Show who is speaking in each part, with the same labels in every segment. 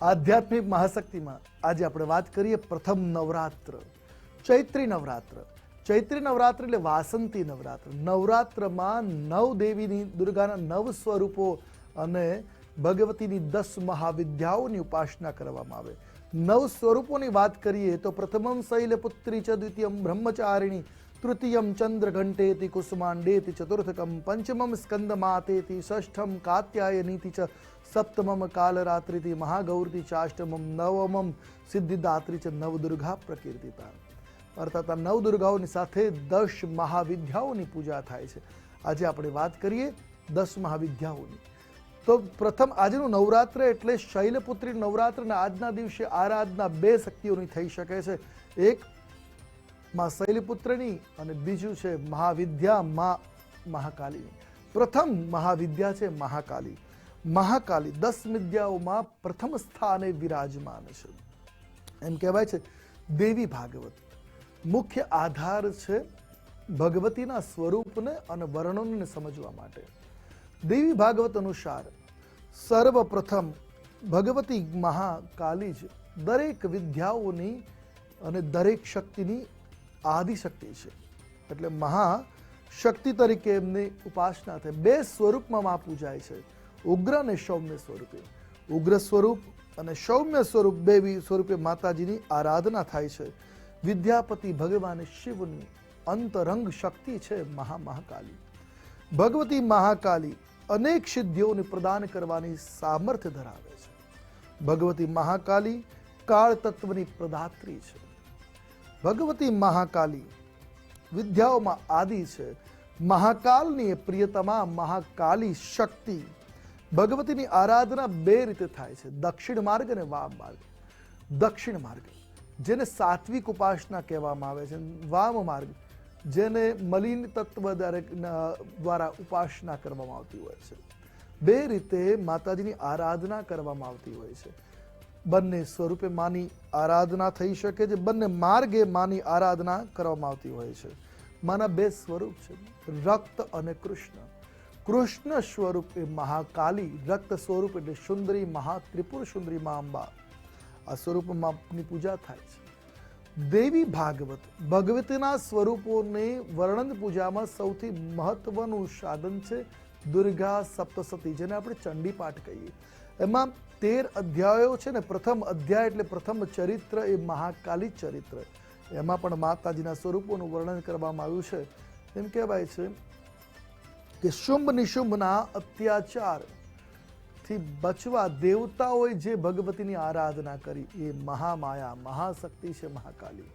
Speaker 1: આધ્યાત્મિક મહાશક્તિમાં આજે આપણે વાત કરીએ પ્રથમ નવરાત્ર, ચૈત્રી નવરાત્ર. ચૈત્રી નવરાત્ર એટલે વાસંતી નવરાત્ર. નવરાત્રમાં નવ દેવીની દુર્ગાના નવ સ્વરૂપો અને ભગવતીની દસ મહાવિદ્યાઓની ઉપાસના કરવામાં આવે. નવ સ્વરૂપોની વાત કરીએ તો પ્રથમમ શૈલપુત્રી ચ દ્વિતીયમ બ્રહ્મચારિણી તૃતીયમ ચંદ્રઘંટેતિ કુસુમાંડેતિ ચતુર્થકમ પંચમમ સ્કંદમાતેતિ ષષ્ઠમ કાત્યાયનીતિ ચ સપ્તમમ કાલરાત્રિતિ મહાગૌરતી ચાષ્ટમમ નવમમ સિદ્ધિદાત્રી ચ નવદુર્ગા પ્રકીર્તિતા અર્થાત આ નવદુર્ગાઓની સાથે દસ મહાવિદ્યાઓની પૂજા થાય છે। આજે આપણે વાત કરીએ દસ મહાવિદ્યાઓની। તો પ્રથમ આજનું નવરાત્ર એટલે શૈલપુત્રી નવરાત્ર અને આજના દિવસે આરાધના બે શક્તિઓની થઈ શકે છે। એક માં શૈલીપુત્રની અને બીજું છે મહાવિદ્યા મા મહાકાલીની. પ્રથમ મહાવિદ્યા છે મહાકાલી. મહાકાલી દસ વિદ્યાઓમાં પ્રથમ સ્થાને વિરાજમાન છે. એમ કહેવાય છે દેવી ભાગવત. મુખ્ય આધાર છે ભગવતીના સ્વરૂપને અને વર્ણનને સમજવા માટે. દેવી ભાગવત અનુસાર સર્વપ્રથમ ભગવતી મહાકાલી જ દરેક વિદ્યાઓની અને દરેક શક્તિની આદિ શક્તિ છે. એટલે મહાશક્તિ તરીકે એમની ઉપાસના થાય. બે સ્વરૂપમાં મા પૂજાય છે. ઉગ્ર અને સૌમ્ય સ્વરૂપે. ઉગ્ર સ્વરૂપ અને સૌમ્ય સ્વરૂપ બે સ્વરૂપે માતાજીની આરાધના થાય છે. વિદ્યાપતિ ભગવાન શિવની અંતરંગ શક્તિ છે મહા મહાકાલી. ભગવતી મહાકાલી અનેક સિદ્ધિઓને પ્રદાન કરવાની સામર્થ્ય ધરાવે છે. ભગવતી મહાકાલી કાળ તત્વની પ્રદાત્રી છે. ભગવતી મહાકાલી. વિદ્યાઓમાં આદિ છે. મહાકાલની પ્રિયતમા મહાકાલી શક્તિ. ભગવતીની આરાધના બે રીતે થાય છે. દક્ષિણ માર્ગ અને વામ માર્ગ. દક્ષિણ માર્ગ, જેને સાત્વિક ઉપાસના કહેવામાં આવે છે. વામ માર્ગ, જેને મલિન તત્વ દ્વારા ઉપાસના કરવામાં આવતી હોય છે. બે રીતે માતાજીની આરાધના કરવામાં આવતી હોય છે. બંને સ્વરૂપે માની આરાધના થઈ શકે છે. બંને માર્ગે માની આરાધના કરવામાં આવતી હોય છે. માના બે સ્વરૂપ છે. રક્ત અને કૃષ્ણ. કૃષ્ણ સ્વરૂપ મહાકાલી, રક્ત સ્વરૂપ એટલે સુંદરી મહા ત્રિપુર સુંદરી, મા અંબા. આ સ્વરૂપમાં પૂજા થાય છે. દેવી ભાગવત, ભગવતીના સ્વરૂપોને વર્ણન પૂજામાં સૌથી મહત્વનું સાધન છે દુર્ગા સપ્તસતી, જેને આપણે ચંડી પાઠ કહીએ. એમાં તેર અધ્યાયો છે ને, પ્રથમ અધ્યાય એટલે પ્રથમ ચરિત્ર એ મહાકાલી ચરિત્ર. એમાં પણ માતાજીના સ્વરૂપોનું વર્ણન કરવામાં આવ્યું છે. એમ કહેવાય છે કે શુંભ નિશુંભના અત્યાચારથી બચવા દેવતાઓએ જે ભગવતીની આરાધના કરી, એ મહામાયા, મહાશક્તિ છે મહાકાલી.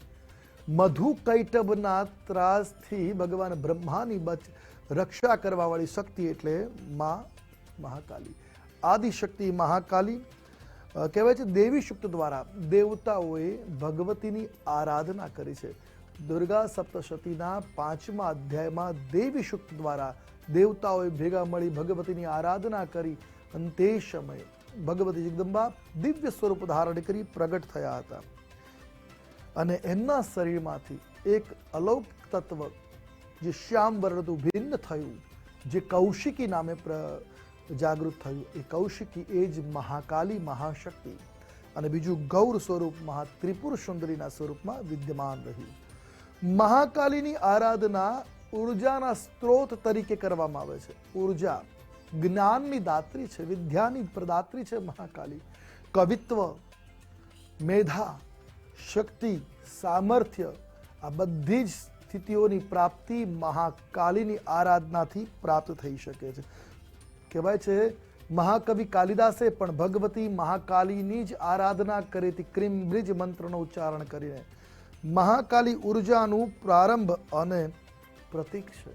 Speaker 1: મધુ કૈટબના ત્રાસથી ભગવાન બ્રહ્માની બચ, રક્ષા કરવાવાળી શક્તિ એટલે મા, મહાકાલી. આદિશક્તિ મહાકાલી કહેવાય છે દેવી શુક્ત દ્વારા દેવતાઓએ ભગવતીની આરાધના કરી છે. દુર્ગા સપ્તશતીના પાંચમા અધ્યાયમાં દેવી શુક્ત દ્વારા દેવતાઓએ ભેગા મળી ભગવતીની આરાધના કરી અને તે સમયે ભગવતી જગદંબા દિવ્ય સ્વરૂપ ધારણ કરી પ્રગટ થયા હતા. અને એમના શરીરમાંથી એક અલૌકિક તત્વ જે શ્યામ વર્ણતું ભિન્ન થયું, જે કૌશિકી નામે પ્ર જાગૃત થયું. એ કૌશિકી એ જ મહાકાલી મહાશક્તિ અને બીજું ગૌર સ્વરૂપ મહા ત્રિપુર સુંદરીના સ્વરૂપમાં વિદ્યમાન રહ્યું. મહાકાલીની આરાધના ઉર્જાના સ્ત્રોત તરીકે કરવામાં આવે છે. ઊર્જા જ્ઞાનની દાત્રી છે, વિદ્યાની પ્રદાત્રી છે મહાકાલી. કવિત્વ, મેધા, શક્તિ, સામર્થ્ય આ બધી જ સ્થિતિઓની પ્રાપ્તિ મહાકાલીની આરાધનાથી પ્રાપ્ત થઈ શકે છે. કહેવાય છે, મહાકવિ કાલિદાસે પણ ભગવતી મહાકાલીની જ આરાધના કરી હતી. ક્રીમ બ્રિજ મંત્રનો ઉચ્ચારણ કરીને. મહાકાલી ઉર્જાનું પ્રારંભ અને પ્રતીક છે.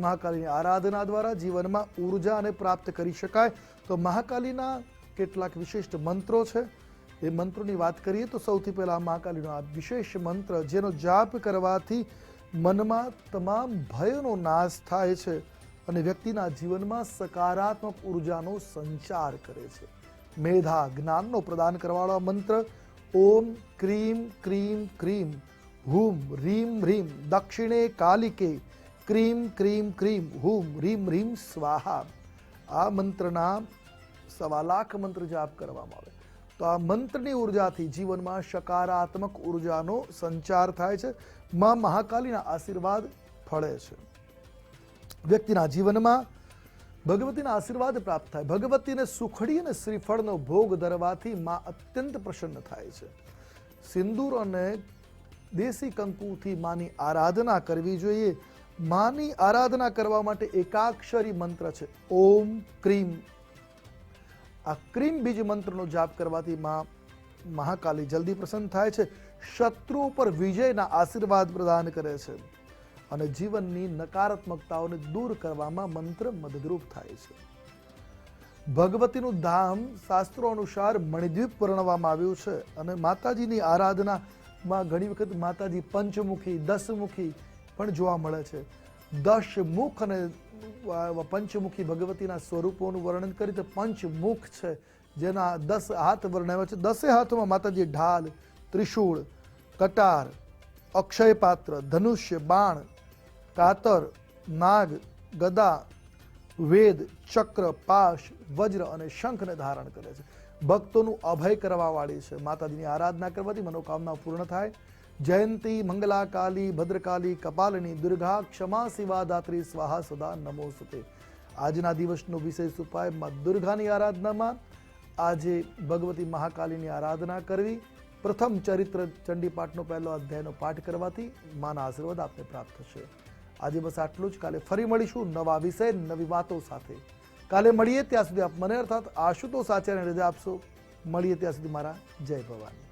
Speaker 1: મહાકાલીની આરાધના દ્વારા જીવનમાં ઉર્જાને પ્રાપ્ત કરી શકાય. તો મહાકાલીના કેટલાક વિશિષ્ટ મંત્રો છે. એ મંત્રોની વાત કરીએ તો સૌથી પહેલાં મહાકાલીનો આ વિશેષ મંત્ર, જેનો જાપ કરવાથી મનમાં તમામ ભયનો નાશ થાય છે. અને વ્યક્તિના જીવનમાં સકારાત્મક ઉર્જાનો સંચાર કરે છે. મેધા જ્ઞાનનો પ્રદાન કરવાવાળો મંત્ર, ઓમ ક્રીમ ક્રીમ ક્રીમ, હુમ રીમ રીમ, દક્ષિણે કાલિકે ક્રીમ ક્રીમ ક્રીમ, હુમ રીમ રીમ સ્વાહા. આ મંત્રના સવા લાખ મંત્ર જાપ કરવામાં આવે. તો આ મંત્રની ઉર્જાથી જીવનમાં સકારાત્મક ઉર્જાનો સંચાર થાય છે. માં મહાકાલીના આશીર્વાદ ફળે છે. વ્યક્તિના જીવનમાં ભગવતીના આશીર્વાદ પ્રાપ્ત થાય. ભગવતીને સુખડી અને શ્રીફળનો ભોગ ધરવાથી માં અત્યંત પ્રસન્ન થાય છે. સિંદૂર અને દેશી કંકુથી માની આરાધના કરવી જોઈએ. માની આરાધના કરવા માટે એકાક્ષરી મંત્ર છે. ઓમ ક્રીમ. આ ક્રીમ બીજ મંત્રનો જાપ કરવાથી માં મહાકાલી જલ્દી પ્રસન્ન થાય છે. શત્રુ ઉપર વિજયના આશીર્વાદ પ્રદાન કરે છે. અને જીવનની નકારાત્મકતાઓને દૂર કરવામાં મંત્ર મદદરૂપ થાય છે. ભગવતીનું ધામ શાસ્ત્રો અનુસાર મણિદ્વીપ વર્ણવામાં આવ્યું છે અને માતાજીની આરાધનામાં ઘણી વખત માતાજી પંચમુખી, દસમુખી પણ જોવા મળે છે. દશમુખ અને પંચમુખી ભગવતીના સ્વરૂપોનું વર્ણન કરી તો પંચમુખ છે, જેના દસ હાથ વર્ણવ્યા છે. દસે હાથમાં માતાજી ઢાલ, ત્રિશૂળ, કટાર અક્ષય પાત્ર ધનુષ્ય, બાણ કાતર, નાગ, ગદા, વેદ, ચક્ર, પાશ, વજ્ર અને શંખને ધારણ કરે છે. ભક્તોનું અભય કરવાવાળી છે. માતાજીની આરાધના કરવાથી મનોકામના પૂર્ણ થાય. જયંતી મંગલા કાલી ભદ્રકાલી, કપાલિની, દુર્ગા, ક્ષમા શિવાદાત્રી સ્વાહા સદા નમોસ્તે આજના દિવસનો વિશેષ ઉપાયમાં દુર્ગાની આરાધનામાં આજે ભગવતી મહાકાલીની આરાધના કરવી. પ્રથમ ચરિત્ર ચંડીપાઠનો પહેલો અધ્યાયનો પાઠ કરવાથી માના આશીર્વાદ આપને પ્રાપ્ત થશે. આજે બસ આટલું જ. કાલે ફરી મળીશું નવા વિષય, નવી વાતો સાથે. કાલે મળીએ ત્યાં સુધી આપ મને અર્થાત આશુતોષ આચાર્યને રજા આપશો. મળીએ ત્યાં સુધી મારા જય ભવાની.